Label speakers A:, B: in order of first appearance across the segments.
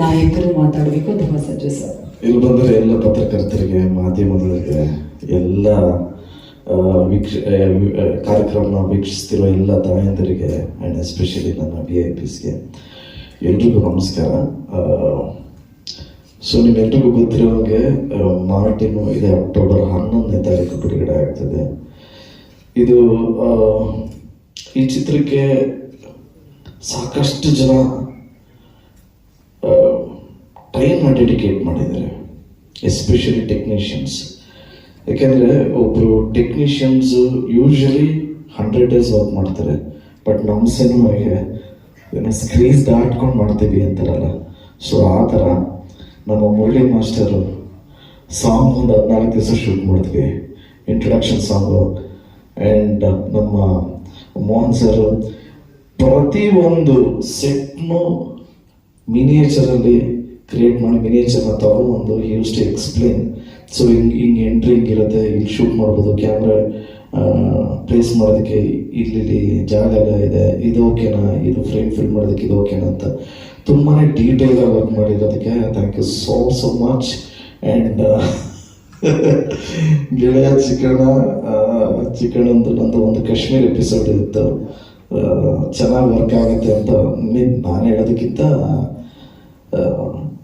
A: ನಾಯಕರು ಮಾತಾಡಬೇಕು ಅಥವಾ ಸರ್?
B: ಇಲ್ಲಿ ಬಂದರೆ ಎಲ್ಲ ಪತ್ರಕರ್ತರಿಗೆ ಮಾಧ್ಯಮದವರಿಗೆ ಎಲ್ಲ ವೀಕ್ಷ ಕಾರ್ಯಕ್ರಮ ವೀಕ್ಷಿಸ್ತಿರೋ ಎಲ್ಲ ತಾಯಂದರಿಗೆ ಆ್ಯಂಡ್ ಎಸ್ಪೆಷಲಿ ನನ್ನ ವಿ ಐ ಪಿಸ್ಗೆ ಎಲ್ರಿಗೂ ನಮಸ್ಕಾರ. ಸೊ ನಿಮ್ಮೆಲ್ರಿಗೂ ಗೊತ್ತಿರೋ ಹಾಗೆ ಮಾರ್ಟಿನು ಇದೆ ಅಕ್ಟೋಬರ್ ಹನ್ನೊಂದನೇ ತಾರೀಕು ಬಿಡುಗಡೆ ಆಗ್ತದೆ. ಇದು ಈ ಚಿತ್ರಕ್ಕೆ ಸಾಕಷ್ಟು ಜನ ಟೈಮ್ನ ಡೆಡಿಕೇಟ್ ಮಾಡಿದ್ದಾರೆ? ಎಸ್ಪೆಷಲಿ ಟೆಕ್ನಿಷಿಯನ್ಸ್ ಯಾಕೆಂದರೆ ಒಬ್ಬರು technicians usually hundred days work ಮಾಡ್ತಾರೆ. ಬಟ್ ನಮ್ಮ ಸಿನಿಮಾಗೆ ಏನೋ ಸ್ಕ್ರೀನ್ಸ್ ದಾಟ್ಕೊಂಡು ಮಾಡ್ತೀವಿ ಅಂತಾರಲ್ಲ. ಸೊ ಆ ಥರ ನಮ್ಮ ಮುರಳಿ ಮಾಸ್ಟರು ಸಾಂಗ್ ಒಂದು ಹದಿನಾಲ್ಕು ದಿವಸ ಶೂಟ್ ಮಾಡಿದ್ವಿ ಇಂಟ್ರಡಕ್ಷನ್ ಸಾಂಗು ಆ್ಯಂಡ್ ನಮ್ಮ ಮೋಹನ್ ಸರ್ ಪ್ರತಿ ಒಂದು ಸೆಟ್ನು ಮಿನಿಯೇಚರಲ್ಲಿ ಕ್ರಿಯೇಟ್ ಮಾಡಿ ಮಿನಿಯೇಚರ್ನ ಒಂದು ಯೂಸ್ ಟು ಎಕ್ಸ್ಪ್ಲೇನ್ ಸೊ ಹಿಂಗೆ ಹಿಂಗೆ ಎಂಟ್ರಿ ಹಿಂಗಿರುತ್ತೆ ಇಲ್ಲಿ ಶೂಟ್ ಮಾಡ್ಬೋದು ಕ್ಯಾಮ್ರಾ ಪ್ಲೇಸ್ ಮಾಡೋದಕ್ಕೆ ಇಲ್ಲಿ ಜಾಗ ಎಲ್ಲ ಇದೆ, ಇದು ಓಕೆನಾ ಇದು ಫ್ರೇಮ್ ಫಿಲ್ ಮಾಡೋದಕ್ಕೆ ಇದು ಓಕೆನಾ ಅಂತ ತುಂಬಾ ಡೀಟೇಲ್ ಆಗಿ work ಮಾಡಿರೋದಕ್ಕೆ thank you so so much and ಗೆಳೆಯ ಚಿಕಣ ಚಿಕಣಂದು ನಂದು ಒಂದು ಕಾಶ್ಮೀರ್ ಎಪಿಸೋಡ್ ಇತ್ತು. ಚೆನ್ನಾಗಿ ವರ್ಕ್ ಆಗುತ್ತೆ ಅಂತ ಮೀನ್ ನಾನು ಹೇಳೋದಕ್ಕಿಂತ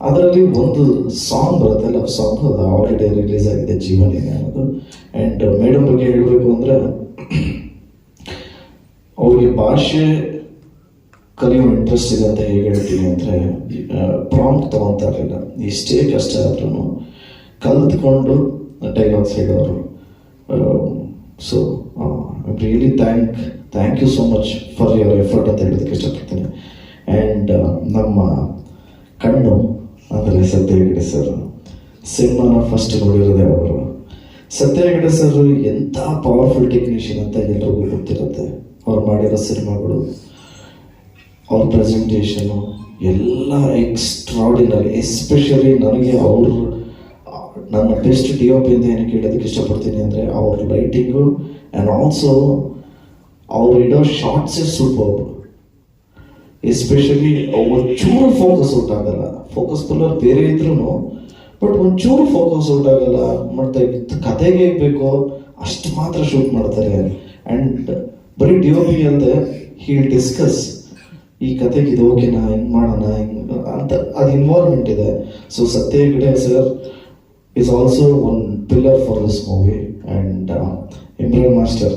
B: ಅದರಲ್ಲಿ ಒಂದು ಸಾಂಗ್ ಬರುತ್ತೆ ಲವ್ ಸಾಂಗ್ ಅದು ಆಲ್ರೆಡಿ ರಿಲೀಸ್ ಆಗಿದೆ ಜೀವನೇನೆ ಅನ್ನೋದು. ಆ್ಯಂಡ್ ಮೇಡಮ್ ಬಗ್ಗೆ ಹೇಳಬೇಕು ಅಂದರೆ, ಅವರಿಗೆ ಭಾಷೆ ಕಲಿಯೋ ಇಂಟ್ರೆಸ್ಟ್ ಇದೆ ಅಂತ ಹೇಗೆ ಹೇಳ್ತೀನಿ ಅಂದರೆ ಪ್ರಾಂಪ್ಟ್ ತಗೊತಾ ಇರಲಿಲ್ಲ ಎಷ್ಟೇ ಕಷ್ಟ ಆದ್ರೂ ಕಲ್ತ್ಕೊಂಡು ಡೈಲಾಗ್ಸ್ ಹೇಳೋರು. So really thank thank you so much for your effort ಅಂತ ಹೇಳೋದಕ್ಕೆ ಇಷ್ಟಪಡ್ತೀನಿ. ಆ್ಯಂಡ್ ನಮ್ಮ ಕಣ್ಣು ಅಂದರೆ ಸತ್ಯ ಸರ್. ಸಿನಿಮಾನ ಫಸ್ಟ್ ನೋಡಿರೋದೇ ಅವರು. ಸತ್ಯ ಸರ್ ಎಂಥ ಪವರ್ಫುಲ್ ಟೆಕ್ನಿಷಿಯನ್ ಅಂತ ಎಲ್ಲರಿಗೂ ಗೊತ್ತಿರುತ್ತೆ. ಅವ್ರು ಮಾಡಿರೋ ಸಿನಿಮಾಗಳು, ಅವ್ರ ಪ್ರೆಸೆಂಟೇಷನು ಎಲ್ಲ ಎಕ್ಸ್ಟ್ರಾಡಿನರಿ ಎಸ್ಪೆಷಲಿ ನನಗೆ ಅವರು, ನನ್ನ ಬೆಸ್ಟ್ ಡಿ ಒ ಪಿಯಿಂದ ಏನಕ್ಕೆ ಹೇಳೋದಕ್ಕೆ ಇಷ್ಟಪಡ್ತೀನಿ ಅಂದರೆ ಅವ್ರ ಲೈಟಿಂಗು ಆ್ಯಂಡ್ ಆಲ್ಸೋ ಅವ್ರು ಇಡೋ ಶಾರ್ಟ್ಸೇ ಸೂಪರ್ ಎಸ್ಪೆಷಲಿ ಒಂಚೂರು ಫೋಕಸ್ ಔಟ್ ಆಗಲ್ಲ ಫೋಕಸ್ ಪುಲ್ಲರ್ ಬೇರೆ ಇದ್ರೂ ಬಟ್ ಒಂಚೂರು ಫೋಕಸ್ ಔಟ್ ಆಗಲ್ಲ ಮತ್ತೆ ಕತೆಗೆ ಹೇಗೆ ಬೇಕೋ ಅಷ್ಟು ಮಾತ್ರ ಶೂಟ್ ಮಾಡ್ತಾರೆ. ಆ್ಯಂಡ್ ಬರೀ ಡಿ ಒ ಪಿ ಹೀಲ್ ಡಿಸ್ಕಸ್ ಈ ಕತೆಗೆ ಇದು ಓಕೆನಾ ಹಿಂಗೆ ಮಾಡೋಣ, ಹಿಂಗ್ ಅಂತ ಅದು ಇನ್ವಾಲ್ವ್ಮೆಂಟ್ ಇದೆ. So Satya Hegde sir is also one pillar for this movie and Imran master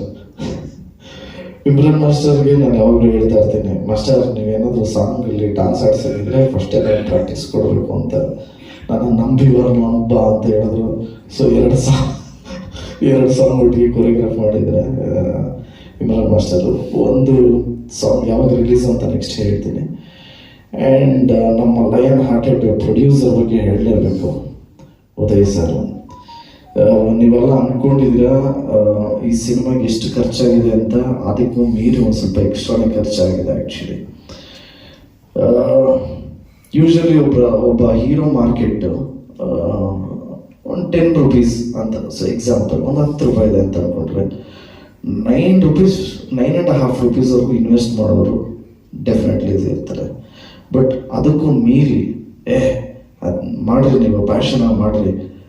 B: Imran ಮಾಸ್ಟರ್ಗೆ ನಾನು ಯಾವಾಗಲೂ ಹೇಳ್ತಾ ಇರ್ತೀನಿ ಮಾಸ್ಟರ್ ನೀವೇನಾದರೂ ಸಾಂಗ್ ಇಲ್ಲಿ ಡಾನ್ಸ್ ಆಡ್ಸೋದಿದ್ರೆ ಫಸ್ಟ್ ನಾನು ಪ್ರಾಕ್ಟೀಸ್ ಕೊಡಬೇಕು ಅಂತ. ನಾನು ನಂಬಿ ಬರೋಣ ಹಬ್ಬ ಅಂತ ಹೇಳಿದ್ರು. ಸೊ ಎರಡು ಸಾಂಗ್ ಎರಡು ಸಾಂಗ್ ಒಟ್ಟಿಗೆ ಕೊರಿಯೋಗ್ರಾಫ್ ಮಾಡಿದರೆ ಇಮ್ರಾನ್ ಮಾಸ್ಟರು ಒಂದು ಸಾಂಗ್ ಯಾವಾಗ ರಿಲೀಸ್ ಅಂತ ನೆಕ್ಸ್ಟ್ ಹೇಳ್ತೀನಿ. ಆ್ಯಂಡ್ ನಮ್ಮ ಲಯನ್ ಹಾರ್ಟೆಡ್ ಪ್ರೊಡ್ಯೂಸರ್ ಬಗ್ಗೆ ಹೇಳಲೇಬೇಕು, ಉದಯ್ ಸರ್ ನೀವೆಲ್ಲ ಅನ್ಕೊಂಡಿದ್ರ ಈ ಸಿನಿಮಾಗೆ ಎಷ್ಟು ಖರ್ಚಾಗಿದೆ ಅಂತ? ಅದಕ್ಕೂ ಮೀರಿ ಒಂದು ಸ್ವಲ್ಪ ಎಕ್ಸ್ಟ್ರಾನೇ ಖರ್ಚಾಗಿದೆ ಆ್ಯಕ್ಚುಲಿ ಯೂಶಲಿ ಒಬ್ಬ ಒಬ್ಬ ಹೀರೋ ಮಾರ್ಕೆಟ್ ಒಂದು ಟೆನ್ ರುಪೀಸ್ ಅಂತ ಸೊ ಎಕ್ಸಾಂಪಲ್ ಒಂದು ಹತ್ತು ರೂಪಾಯಿ ಇದೆ ಅಂತ ಅಂದ್ಕೊಂಡ್ರೆ nine rupees nine and half ರುಪೀಸ್ವರೆಗೂ invest ಮಾಡೋರು ಡೆಫಿನೆಟ್ಲಿ ಇರ್ತಾರೆ. ಬಟ್ ಅದಕ್ಕೂ ಮೀರಿ, ಏ, ಅದು ಮಾಡಿರಿ ನೀವು ಪ್ಯಾಷನ್ ಮಾಡಿರಿ.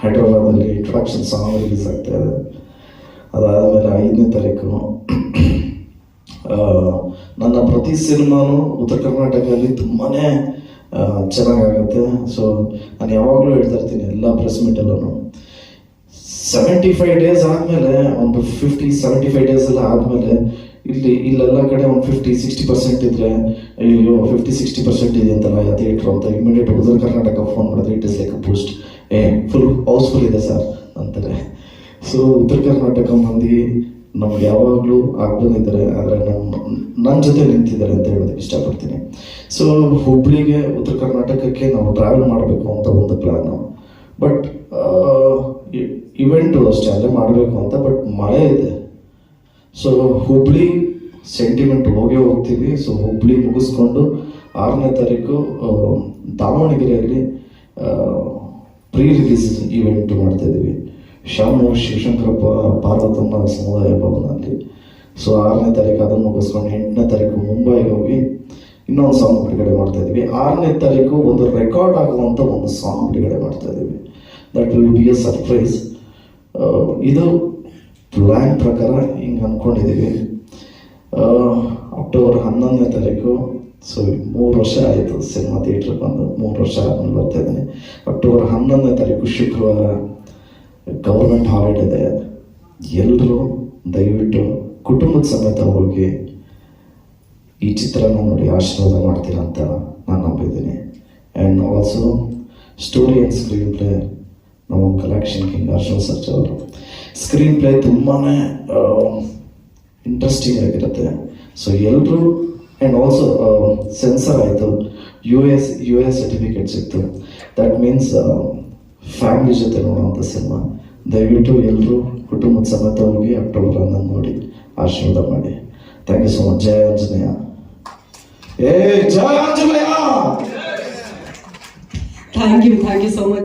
B: ಹೈದ್ರಾಬಾದಲ್ಲಿ ಇಂಟ್ರೊಡಕ್ಷನ್ ಸಾಂಗ್ ರಿಲೀಸ್ ಆಗ್ತಾ ಇದೆ. ಅದಾದಮೇಲೆ ಐದನೇ ತಾರೀಕು ನನ್ನ ಪ್ರತಿ ಸಿನಿಮಾನು ಉತ್ತರ ಕರ್ನಾಟಕದಲ್ಲಿ ತುಂಬಾ ಚೆನ್ನಾಗಾಗುತ್ತೆ. ಸೊ ನಾನು ಯಾವಾಗಲೂ ಹೇಳ್ತಾ ಇರ್ತೀನಿ ಎಲ್ಲ ಪ್ರೆಸ್ ಮೀಟಲ್ಲೂ ಸೆವೆಂಟಿ ಫೈವ್ ಡೇಸ್ ಆದಮೇಲೆ, ಒಂದು ಫಿಫ್ಟಿ ಸೆವೆಂಟಿ ಫೈವ್ ಡೇಸ್ ಎಲ್ಲ ಆದಮೇಲೆ, ಇಲ್ಲಿ, ಇಲ್ಲೆಲ್ಲ ಕಡೆ ಒಂದು ಫಿಫ್ಟಿ ಸಿಕ್ಸ್ಟಿ ಪರ್ಸೆಂಟ್ ಇದ್ರೆ ಅಯ್ಯೋ ಫಿಫ್ಟಿ ಸಿಕ್ಸ್ಟಿ ಪರ್ಸೆಂಟ್ ಇದೆ ಅಂತಲ್ಲ ಥಿಯೇಟ್ರು ಅಂತ ಇಮಿಡಿಯೇಟ್ ಉತ್ತರ ಕರ್ನಾಟಕ ಫೋನ್ ಮಾಡಿದ್ರೆ it is like boost a full housefull ಇದೆ ಸರ್ ಅಂತಾರೆ. ಸೊ ಉತ್ತರ ಕರ್ನಾಟಕ ಮಂದಿ ನಮ್ಗೆ ಯಾವಾಗಲೂ ಇದ್ದಾರೆ. ಆದರೆ ನಮ್ಮ ನನ್ನ ಜೊತೆ ನಿಂತಿದ್ದಾರೆ ಅಂತ ಹೇಳೋದಕ್ಕೆ ಇಷ್ಟಪಡ್ತೀನಿ. ಸೊ ಹುಬ್ಳಿಗೆ ಉತ್ತರ ಕರ್ನಾಟಕಕ್ಕೆ ನಾವು ಟ್ರಾವೆಲ್ ಮಾಡಬೇಕು ಅಂತ ಒಂದು ಪ್ಲ್ಯಾನು ಬಟ್ ಇವೆಂಟು ಅಷ್ಟೇ, ಅಲ್ಲೇ ಮಾಡಬೇಕು ಅಂತ ಬಟ್ ಮಳೆ ಇದೆ. ಸೊ ಹುಬ್ಳಿ ಸೆಂಟಿಮೆಂಟ್ ಹೋಗೇ ಹೋಗ್ತೀವಿ. ಸೊ ಹುಬ್ಳಿ ಮುಗಿಸ್ಕೊಂಡು ಆರನೇ ತಾರೀಕು ದಾವಣಗೆರೆಯಲ್ಲಿ ಪ್ರೀ ರಿಲೀಸ್ ಈವೆಂಟ್ ಮಾಡ್ತಾ ಇದ್ದೀವಿ ಶಾಮೂರ್ ಶಿವಶಂಕರಪ್ಪ, ಪಾರ್ವತಮ್ಮ ಸಮುದಾಯ ಭವನಲ್ಲಿ ಸೊ ಆರನೇ ತಾರೀಕು ಅದನ್ನು ಮುಗಿಸ್ಕೊಂಡು ಎಂಟನೇ ತಾರೀಕು ಮುಂಬೈಗೆ ಹೋಗಿ ಇನ್ನೊಂದು ಸಾಂಗ್ ಬಿಡುಗಡೆ ಮಾಡ್ತಾ ಇದ್ದೀವಿ. ಆರನೇ ತಾರೀಕು ಒಂದು ರೆಕಾರ್ಡ್ ಆಗುವಂತ ಒಂದು ಸಾಂಗ್ ಬಿಡುಗಡೆ ಮಾಡ್ತಾ ಇದ್ದೀವಿ. That will be a surprise ಇದು ಪ್ಲ್ಯಾನ್ ಪ್ರಕಾರ ಹಿಂಗೆ ಅಂದ್ಕೊಂಡಿದ್ದೀವಿ ಅಕ್ಟೋಬರ್ ಹನ್ನೊಂದನೇ ತಾರೀಕು ಸೊ ಮೂರು ವರ್ಷ ಆಯಿತು ಸಿನಿಮಾ ಥಿಯೇಟ್ರಿಗೆ ಬಂದು. ಮೂರು ವರ್ಷ ಆದ್ಮೇಲೆ ಬರ್ತಾ ಇದ್ದೀನಿ. ಅಕ್ಟೋಬರ್ ಹನ್ನೊಂದನೇ ತಾರೀಕು ಶುಕ್ರವಾರ ಗೌರ್ಮೆಂಟ್ ಹಾಲಿಡೇ ಇದೆ. ಎಲ್ಲರೂ ದಯವಿಟ್ಟು ಕುಟುಂಬದ ಸಮೇತ ಹೋಗಿ ಈ ಚಿತ್ರನ ನೋಡಿ, ಆಶೀರ್ವಾದ ಮಾಡ್ತೀರಾ ಅಂತ ನಾನು ನಂಬಿದ್ದೀನಿ. And also story and screenplay ನಮ್ಮ ಕಲೆಕ್ಷನ್ ಕಿಂಗ್ ಅರ್ಶನ್ ಸರ್ಜ್ ಅವರು. ಸ್ಕ್ರೀನ್ ಪ್ಲೇ ತುಂಬಾ ಇಂಟ್ರೆಸ್ಟಿಂಗ್ ಆಗಿರುತ್ತೆ. ಸೊ ಎಲ್ಲರೂ ಆ್ಯಂಡ್ ಆಲ್ಸೋ ಸೆನ್ಸರ್ ಆಯಿತು U S U S certificate ಸಿಕ್ತು ದಟ್ ಮೀನ್ಸ್ ಫ್ಯಾಮಿಲಿ ಜೊತೆ ನೋಡುವಂಥ ಸಿನಿಮಾ ದಯವಿಟ್ಟು ಎಲ್ಲರೂ ಕುಟುಂಬದ ಸಮೇತ ಹೋಗಿ ಅಕ್ಟೋಬರ್ ಹನ್ನೊಂದು ನೋಡಿ ಆಶೀರ್ವಾದ ಮಾಡಿ. Thank you so much Jaya Anjaneya. ಏ, Jaya Anjaneya!
A: Thank you thank you so much